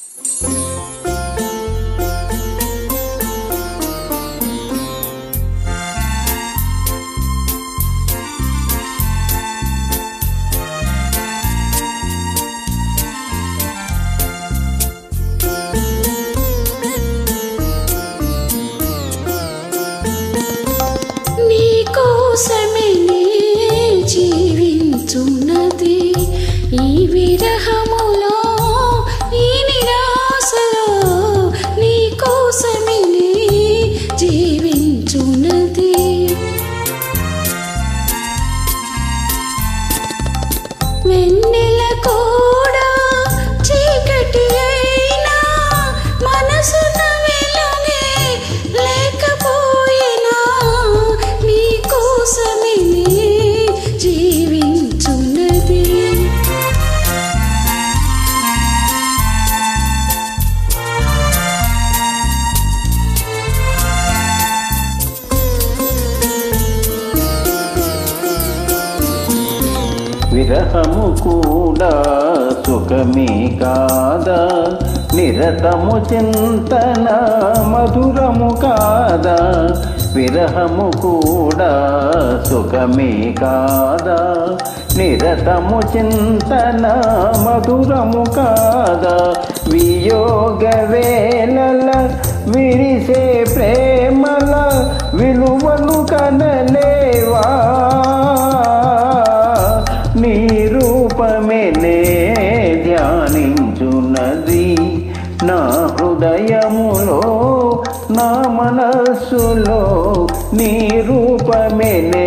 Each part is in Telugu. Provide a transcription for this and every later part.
నీ విరహము కూడా సుఖమే కాదా? నిరతము చింతన మధురము కాదా? విరహము కూడా సుఖమే కాదా? నిరతము చింతన మధురము కాదా? వియోగ వేళల విరిసే ప్రేమల విలువలు కనలేవా? హృదయములో నా మనస్సులో నీ రూపమే నే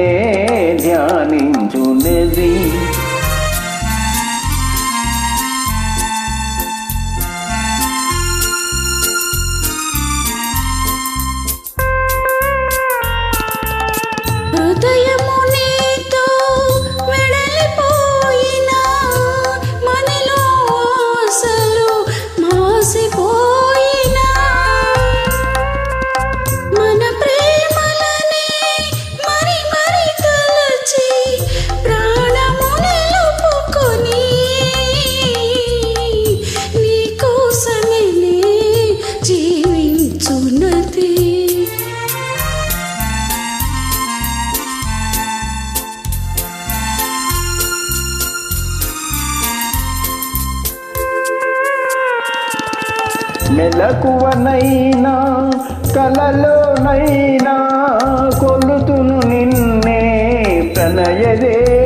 మెలకువనైనా కలలోనైనా కొలుతును నిన్నే ప్రణయదే.